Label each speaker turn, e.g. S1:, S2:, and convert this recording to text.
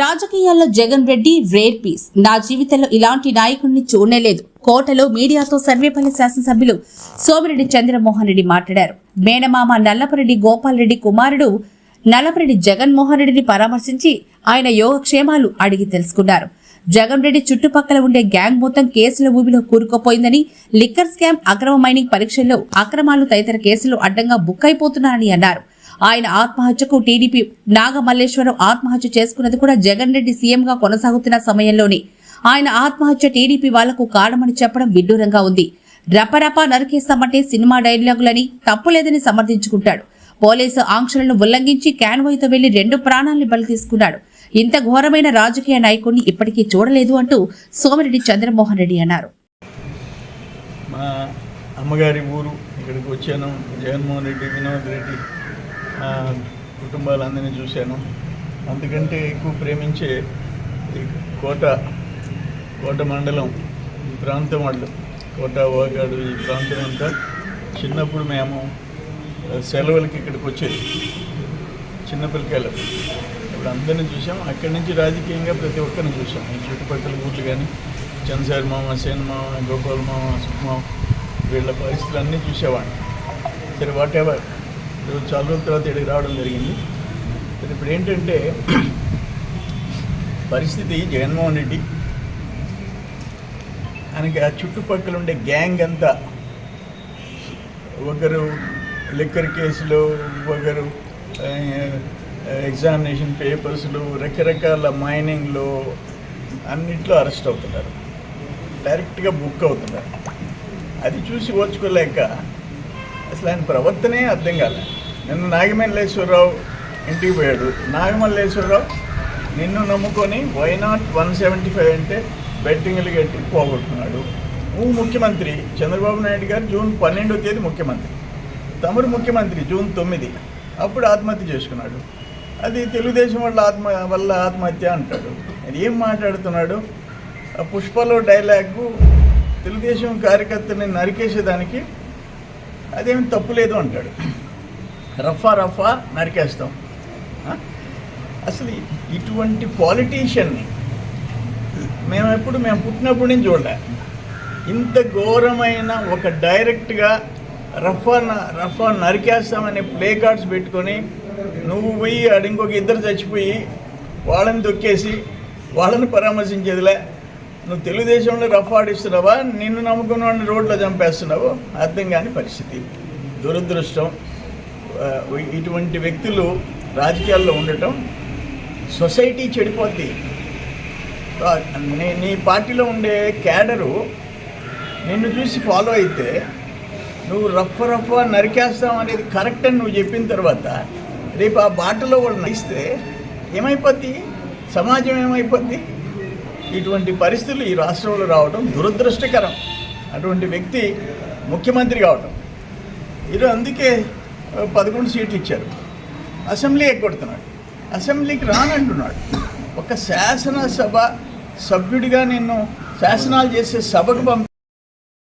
S1: రాజకీయాల్లో Jagan Reddy rare piece. నా జీవితంలో ఇలాంటి నాయకుడిని చూడలేదు కోటలో మీడియాతో సర్వేపల్లి శాసనసభ్యులు సోమిరెడ్డి చంద్రమోహన్ రెడ్డి మాట్లాడారు. మేనమామ నల్లపరెడ్డి గోపాల్ రెడ్డి కుమారుడు నల్లపరెడ్డి జగన్మోహన్ రెడ్డిని పరామర్శించి ఆయన యోగక్షేమాలు అడిగి తెలుసుకున్నారు. జగన్ రెడ్డి చుట్టుపక్కల ఉండే గ్యాంగ్ మొత్తం కేసుల ఊబిలో కూరుకుపోయిందని లిక్కర్ స్కామ్ అక్రమ మైనింగ్ పరీక్షల్లో అక్రమాలు తదితర కేసులు అడ్డంగా బుక్ అయిపోతున్నారని అన్నారు. ఆయన ఆత్మహత్యకు టీడీపీ నాగమల్లేశ్వరం ఆత్మహత్య చేసుకున్నది కూడా జగన్ రెడ్డి సీఎంగా కొనసాగుతున్న సమయంలోనే. ఆయన ఆత్మహత్య టీడీపీ వాళ్ళకు కారణమని చెప్పడం విడ్డూరంగా ఉంది. రపరపా నరికేస్తామంటే సినిమా డైలాగులని తప్పులేదని సమర్థించుకుంటాడు. పోలీసు ఆంక్షలను ఉల్లంఘించి క్యాన్వాయ్తో వెళ్ళి రెండు ప్రాణాల్ని బలి తీసుకున్నాడు ఇంత ఘోరమైన రాజకీయ నాయకుడిని ఇప్పటికీ చూడలేదు అంటూ సోమిరెడ్డి చంద్రమోహన్ రెడ్డి అన్నారు.
S2: మా అమ్మగారి ఊరు ఇక్కడికి వచ్చాను. జగన్మోహన్ రెడ్డి వినోద్ రెడ్డి. కుటుంబాలందరినీ చూశాను. అందుకంటే ఎక్కువ ప్రేమించే ఈ కోట కోట మండలం ఈ ప్రాంతం వాళ్ళు. కోట ఓగాడు ఈ ప్రాంతం అంతా చిన్నప్పుడు మేము సెలవులకి ఇక్కడికి వచ్చేది. చిన్నపిల్లకాయలు ఇప్పుడు అందరినీ చూసాం అక్కడి నుంచి రాజకీయంగా ప్రతి ఒక్కరిని చూసాం ఈ చుట్టుపక్కల ఊర్లు కానీ చంద్రసారి మామ సేన్ మామ గోపాల్ మామ సుఖమామ వీళ్ళ పరిస్థితులు అన్నీ చూసేవాడిని. సరే వాట్ ఎవర్ ఈరోజు చాలా రోజుల తర్వాత ఇక్కడికి రావడం జరిగింది. ఇప్పుడు ఏంటంటే పరిస్థితి జగన్మోహన్ రెడ్డి ఆయనకి ఆ చుట్టుపక్కల ఉండే గ్యాంగ్ అంతా ఒకరు లిక్కర్ కేసులు ఒకరు ఎగ్జామినేషన్ పేపర్స్లు రకరకాల మైనింగ్లో అన్నిట్లో అరెస్ట్ అవుతున్నారు. డైరెక్ట్గా బుక్ అవుతున్నారు. అది చూసి ఓర్చుకోలేక అసలు ఆయన ప్రవర్తనే అర్థం కాలేదు నిన్న నాగమల్లేశ్వరరావు ఇంటికి పోయాడు. నాగమల్లేశ్వరరావు నిన్ను నమ్ముకొని why not one seventy five అంటే బెట్టింగ్లు కట్టి పోగొట్టుకున్నాడు. నువ్వు ముఖ్యమంత్రి చంద్రబాబు నాయుడు గారు జూన్ పన్నెండో తేదీ ముఖ్యమంత్రి. తమరు ముఖ్యమంత్రి జూన్ తొమ్మిది. అప్పుడు ఆత్మహత్య చేసుకున్నాడు. అది తెలుగుదేశం వల్ల ఆత్మ వల్ల ఆత్మహత్య అంటాడు. అది ఏం మాట్లాడుతున్నాడు? ఆ పుష్పలో డైలాగు తెలుగుదేశం కార్యకర్తని నరికేసేదానికి అదేమి తప్పులేదు అంటాడు. రఫా రఫా నరికేస్తాం. అసలు ఇటువంటి పాలిటీషియన్ని మేము ఎప్పుడు మేము పుట్టినప్పటి నుంచి చూడలే. ఇంత ఘోరమైన ఒక డైరెక్ట్గా రఫా రఫా నరికేస్తామని ప్లే కార్డ్స్ పెట్టుకొని నువ్వు పోయి ఆడ ఇంకొక ఇద్దరు చచ్చిపోయి వాళ్ళని తొక్కేసి వాళ్ళని పరామర్శించేదిలే. నువ్వు తెలుగుదేశంలో రఫ్ ఆడిస్తున్నావా? నిన్ను నమ్ముకున్న వాడిని రోడ్లో చంపేస్తున్నావు? అర్థం కాని పరిస్థితి. దురదృష్టం. ఇటువంటి వ్యక్తులు రాజకీయాల్లో ఉండటం సొసైటీ చెడిపోద్ది. నీ పార్టీలో ఉండే క్యాడరు నిన్ను చూసి ఫాలో అయితే నువ్వు రఫ్ రఫ్ నరికేస్తాం అనేది కరెక్ట్ అని నువ్వు చెప్పిన తర్వాత రేపు ఆ బాటలో వాళ్ళు నడిస్తే ఏమైపోద్ది? సమాజం ఏమైపోద్ది? ఇటువంటి పరిస్థితులు ఈ రాష్ట్రంలో రావడం దురదృష్టకరం. అటువంటి వ్యక్తి ముఖ్యమంత్రి కావటం. ఈరోజు అందుకే పదకొండు సీట్లు ఇచ్చారు. అసెంబ్లీ ఎగ్గొడుతున్నాడు. అసెంబ్లీకి రానంటున్నాడు. ఒక శాసనసభ సభ్యుడిగా నిన్ను శాసనాలు చేసే సభకు పంపి